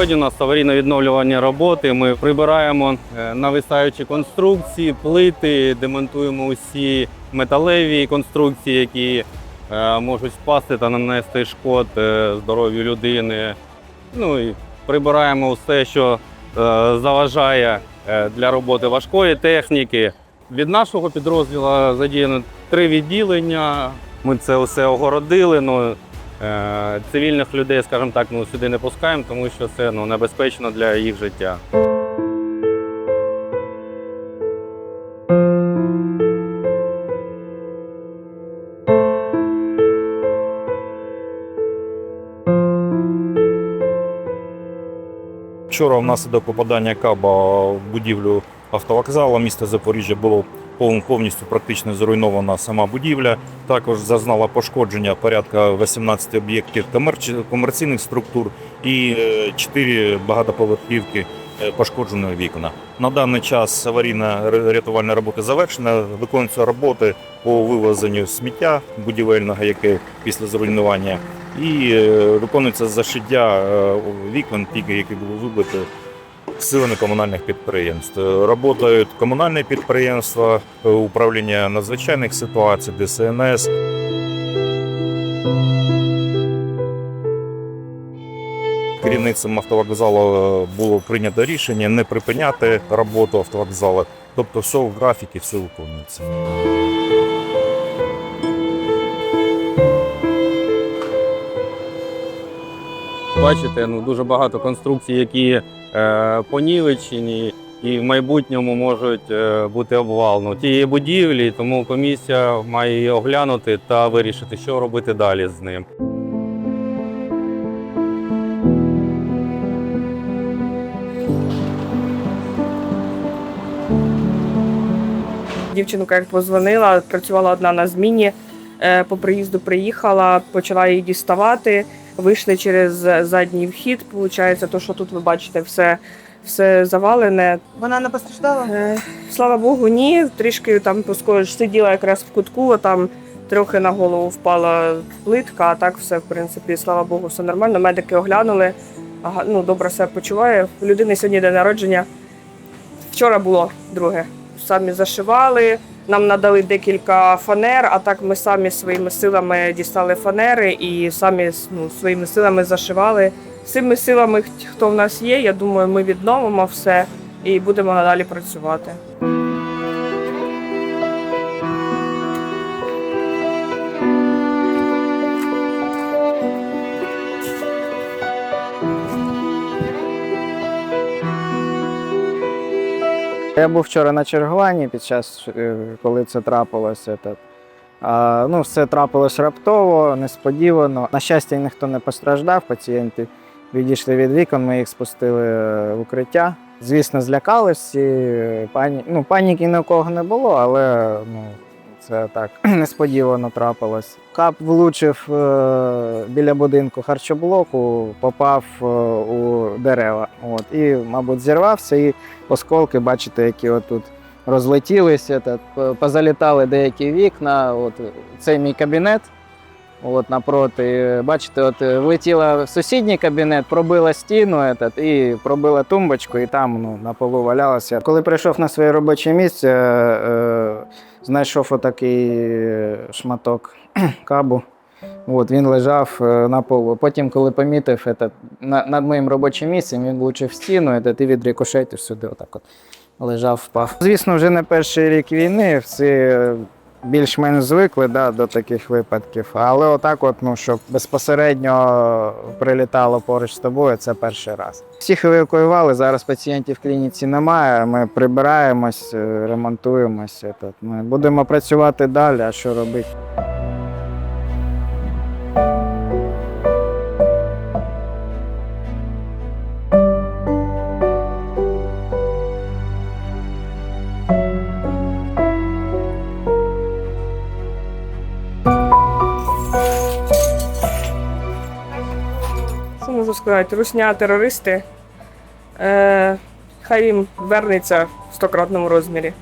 Сьогодні у нас аварійно-відновлювальні роботи. Ми прибираємо е, нависаючі конструкції, плити, демонтуємо усі металеві конструкції, які е, можуть впасти та нанести шкод е, здоров'ю людини. Ну і прибираємо все, що заважає для роботи важкої техніки. Від нашого підрозділу задіяно три відділення. Ми це все огородили. Ну, цивільних людей, скажімо так, ну, сюди не пускаємо, тому що це ну, небезпечно для їх життя. Вчора внаслідок попадання каба в будівлю автовокзалу міста Запоріжжя було повністю практично зруйнована сама будівля. Також зазнала пошкодження порядка 18 об'єктів комерційних структур і 4 багатоповерхівки е, пошкодженої вікна. На даний час аварійна рятувальна робота завершена. Виконуються роботи по вивезенню сміття будівельного, яке після зруйнування, і е, виконується зашиття е, вікон, тільки які були вибиті силами комунальних підприємств. Работають комунальні підприємства, е, управління надзвичайних ситуацій, ДСНС. Керівництвом автовокзалу е, було прийнято рішення не припиняти роботу автовокзалу. Тобто все в графіки, все виконується. Бачите, ну, дуже багато конструкцій, які е, понівечені і в майбутньому можуть е, бути обвал тієї будівлі, тому комісія має її оглянути та вирішити, що робити далі з ним. Дівчинка як позвонила, працювала одна на зміні. е, По приїзду приїхала, почала її діставати. Вийшли через задній вхід. Получається, то, що тут ви бачите, все, все завалене. Вона не постраждала? Е, Слава Богу, ні. Трішки там поскоріш сиділа якраз в кутку, там трохи на голову впала плитка, а так все, в принципі, слава Богу, все нормально. Медики оглянули. Ага, ну, добре себе почуває. У людини сьогодні день народження. Вчора було друге. Самі зашивали. Нам надали декілька фанер, а так ми самі своїми силами дістали фанери і самі ну, своїми силами зашивали. Цими силами, хто в нас є, я думаю, ми відновимо все і будемо надалі працювати. Я був вчора на чергуванні під час, е, коли це трапилося. А, ну, все трапилось раптово, несподівано. На щастя, ніхто не постраждав. Пацієнти відійшли від вікон, ми їх спустили е, в укриття. Звісно, злякалися. Пані... Ну, паніки ні у кого не було, але ну, це так несподівано трапилось. Кап влучив е, біля будинку харчоблоку, попав е, у дерева. От, і, мабуть, зірвався. І осколки, бачите, які отут розлетілися, та, п- позалітали деякі вікна. От, це мій кабінет. От напроти, бачите, от влетіла в сусідній кабінет, пробила стіну этот, і пробила тумбочку, і там ну, на полу валялася. Коли прийшов на своє робоче місце, е, знайшов отакий е, шматок кабу. От, він лежав е, на полу. Потім, коли помітив этот, над моїм робочим місцем, він влучив стіну і від відрикошетив сюди отак от лежав, впав. Звісно, вже не перший рік війни, всі е, більш-менш звикли да, до таких випадків. Але отак, от, ну, щоб безпосередньо прилітало поруч з тобою, це перший раз. Всіх евакуювали, зараз пацієнтів в клініці немає. Ми прибираємось, ремонтуємося. ремонтуємось. Ми будемо працювати далі, а що робити? Можу сказати? Русня терористи. Е, хай їм вернеться в стократному розмірі.